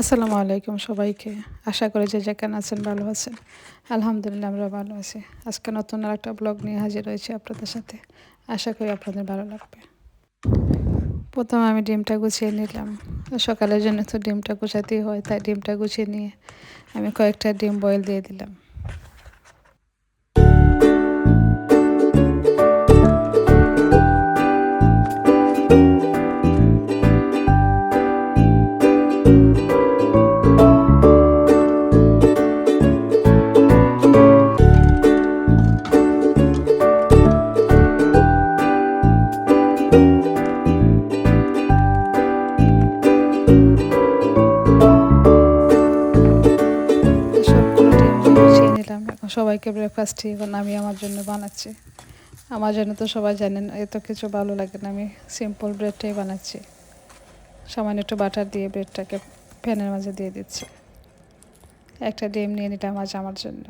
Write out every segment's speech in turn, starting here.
আসসালামু আলাইকুম সবাইকে। আশা করি যে যেখানে আছেন ভালো আছেন। আলহামদুলিল্লাহ, আমরা ভালো আছি। আজকে নতুন আর একটা ব্লগ নিয়ে হাজির হয়েছি আপনাদের সাথে। আশা করি আপনাদের ভালো লাগবে। প্রথমে আমি ডিমটা গুছিয়ে নিলাম। সকালের জন্য তো ডিমটা গুছাতেই হয়, তাই ডিমটা গুছিয়ে নিয়ে আমি কয়েকটা ডিম বয়েল দিয়ে দিলাম। সবাইকে ব্রেকফাস্ট এখন আমি আমার জন্য বানাচ্ছি। আমার জন্য তো সবাই জানেন, এত কিছু ভালো লাগে না, আমি সিম্পল ব্রেডটাই বানাচ্ছি। সামান্য একটু বাটার দিয়ে ব্রেডটাকে প্যানের মাঝে দিয়ে দিচ্ছি। একটা ডিম নিয়ে নিলাম আজ আমার জন্য।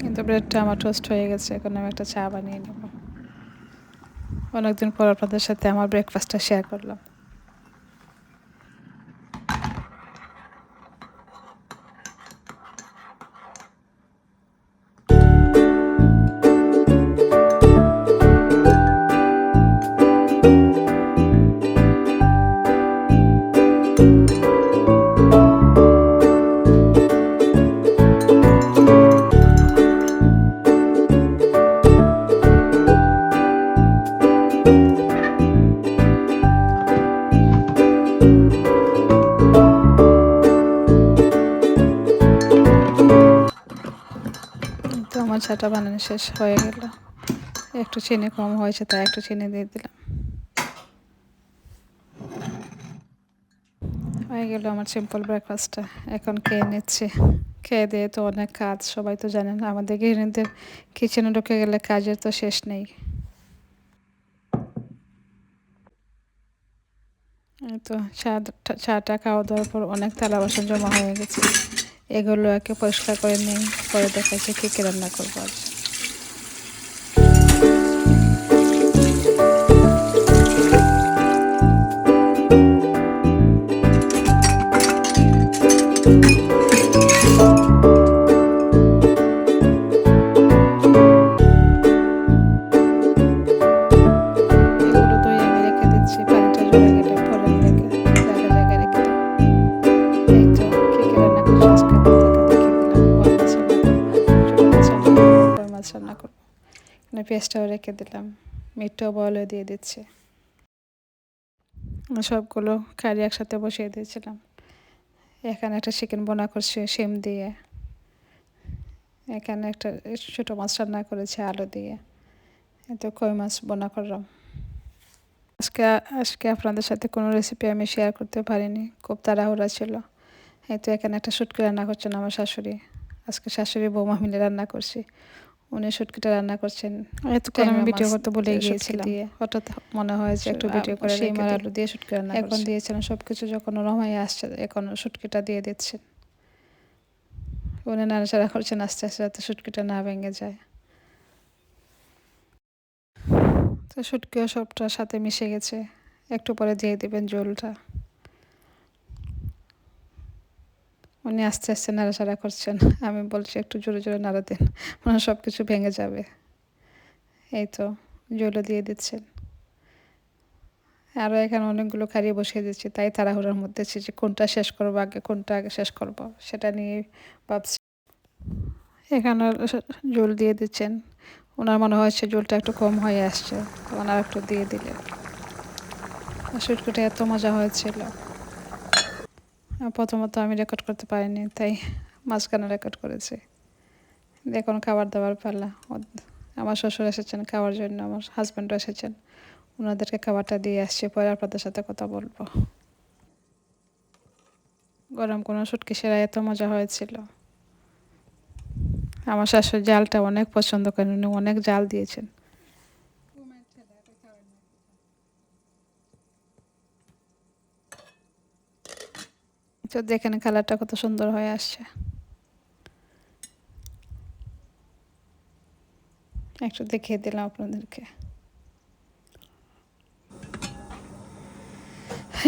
কিন্তু ব্রেডটা আমার টোস্ট হয়ে গেছে, এখন আমি একটা চা বানিয়ে নেব। অনেকদিন পর আপনাদের সাথে আমার ব্রেকফাস্টটা শেয়ার করলাম। আমার চাটা বানানো শেষ হয়ে গেল। একটু চিনি কম হয়েছে, তাই একটু চিনি দিয়ে দিলাম। হয়ে গেল আমার সিম্পল ব্রেকফাস্টটা এখন খেয়ে নিচ্ছি। খেয়ে দিয়ে তো অনেক কাজ, সবাই তো জানেন। আমাদের গৃহিণীদের কিচেনে ঢুকে গেলে কাজের তো শেষ নেই। তো, চা চাটা খাওয়া দাওয়ার পর অনেক থালা বাসন জমা হয়ে গেছে। এগুলো একে পরিষ্কার করে নিই পরে দেখা যাচ্ছে কী কী রান্না করব আজ। পেঁয়াজটাও রেখে দিলাম। মিটটাও বয়লে দিয়ে দিচ্ছি। সবগুলো কারি একসাথে বসিয়ে দিয়েছিলাম। এখানে একটা চিকেন বোনা করছে, শিম দিয়ে। এখানে একটা ছোটো মাছ রান্না করেছে, আলু দিয়ে। এত কই মাছ বোনা করলাম। আজকে আজকে আপনাদের সাথে কোনো রেসিপি আমি শেয়ার করতে পারিনি, খুব তাড়াহুড়া ছিল। এই তো এখানে একটা সুটকি রান্না করছেন আমার শাশুড়ি। আজকে শাশুড়ি বৌমা মিলে রান্না করছি। উনি শুটকিটা রান্না করছেন। এতক্ষণ আমি ভিডিও করতে বলে গিয়েছিলাম। হঠাৎ মনে হয় যে একটু ভিডিও করে সেই মার আলু দিয়ে শুটকি রান্না এখন দিয়েছিলেন সব কিছু যখন রমাই আসছে এখন শুটকিটা দিয়ে দিচ্ছেন। উনি নাড়াচাড়া করছেন আস্তে আস্তে যাতে শুটকিটা না ভেঙে যায়। তো শুটকিও সবটার সাথে মিশে গেছে। একটু পরে দিয়ে দেবেন জলটা উনি আস্তে আস্তে নাড়াচাড়া করছেন। আমি বলছি, একটু জোরে জোরে নাড়া দিন মানে সব কিছু ভেঙে যাবে। এই তো জলও দিয়ে দিচ্ছেন। আরও এখানে অনেকগুলো কারি বসিয়ে দিচ্ছি, তাই তাড়াহুড়োর মধ্যে যে কোনটা শেষ করব, আগে কোনটা আগে শেষ করব, সেটা নিয়ে ভাবছি। এখানে জল দিয়ে দিচ্ছেন। ওনার মনে হচ্ছে জলটা একটু কম হয়ে আসছে ওনার একটু দিয়ে দিলেন। সুটকুটা এত মজা হয়েছিল। প্রথমত আমি রেকর্ড করতে পারিনি, তাই মাঝখানে রেকর্ড করেছি। দেখুন খাবার দাবার পালা আমার শ্বশুর এসেছেন খাওয়ার জন্য, আমার হাজব্যান্ডও এসেছেন। ওনাদেরকে খাবারটা দিয়ে আসছে, পরে আপনাদের সাথে কথা বলব। গরম কোনো সুটকি সেরা এত মজা হয়েছিল। আমার শাশুড়ি জালটা অনেক পছন্দ করেন, উনি অনেক জাল দিয়েছেন। তো কালারটা কত সুন্দর হয়ে আসছে। একটু দেখিয়ে দিলাম আপনাদেরকে।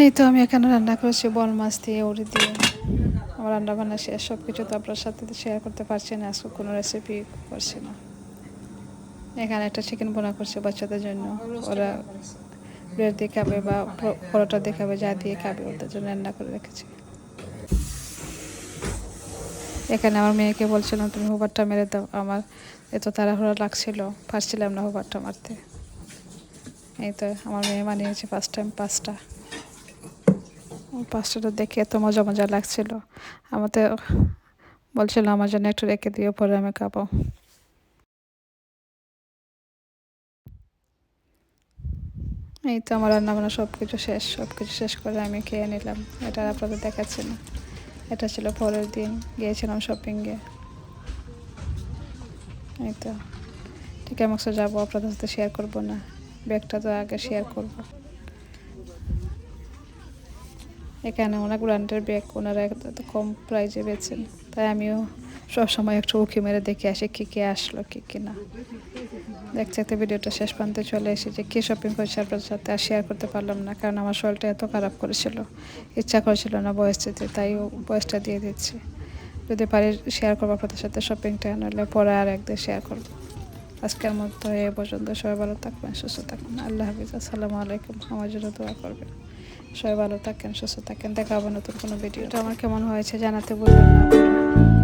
এই তো আমি এখানে রান্না করেছি, বল মাছ দিয়ে, উড়ি দিয়ে। আমার রান্না বান্না শেষ সব কিছু তো আপনার সাথে শেয়ার করতে পারছি না, আজকে কোনো রেসিপি করছি না। এখানে একটা চিকেন বোনা করছে বাচ্চাদের জন্য। ওরা ব্রেড দিয়ে খাবে বা পরোটা দিয়ে খাবে, যা দিয়ে খাবে, ওদের জন্য রান্না করে রেখেছি। এখানে আমার মেয়েকে বলছিলাম তুমি হুবারটা মেরে দাও। আমার এত তাড়াহুড়া লাগছিল, পারছিলাম না হুবারটা মারতে। এই তো আমার মেয়ে মানিয়েছে ফার্স্ট টাইম পাঁচটা। পাঁচটাটা দেখে এত মজা মজা লাগছিল। আমাদের বলছিল, আমার জন্য একটু রেখে দিও, পরে আমি খাব। এই তো আমার রান্নাবান্না সব কিছু শেষ। সব কিছু শেষ করে আমি খেয়ে নিলাম। এটা আপনাদের দেখাচ্ছি না। এটা ছিল পরের দিন, গিয়েছিলাম শপিংয়ে এই তো। ঠিক আছে যাব, আপনাদের সাথে শেয়ার করব না। ব্যাগটা তো আগে শেয়ার করব। এখানে অনেক ব্র্যান্ডের ব্যাগ ওনারা এত কম প্রাইজে বেছেন তাই আমিও সবসময় একটু উঁকি মেরে দেখে আসি কী কী আসলো, কী কী না। দেখতে দেখতে ভিডিওটা শেষ প্রান্তে চলে এসে যে কী শপিং করেছি আপনার সাথে আর শেয়ার করতে পারলাম না, কারণ আমার শরীরটা এত খারাপ করেছিল। ইচ্ছা করেছিল না বয়স দিতে তাই বয়সটা দিয়ে দিচ্ছি। যদি পারি শেয়ার করব আপনাদের সাথে শপিংটা নাহলে পরে আর একদিন শেয়ার করব। আজকের মতো এ পর্যন্ত, সবাই ভালো থাকবেন, সুস্থ থাকবেন। আল্লাহ হাফিজ, আসসালামু আলাইকুম। আমার জন্য দোয়া করবেন। সবাই ভালো থাকেন, সুস্থ থাকেন। দেখা হবে নতুন কোনো ভিডিওটা আমার কেমন হয়েছে জানাতে বলবেন না।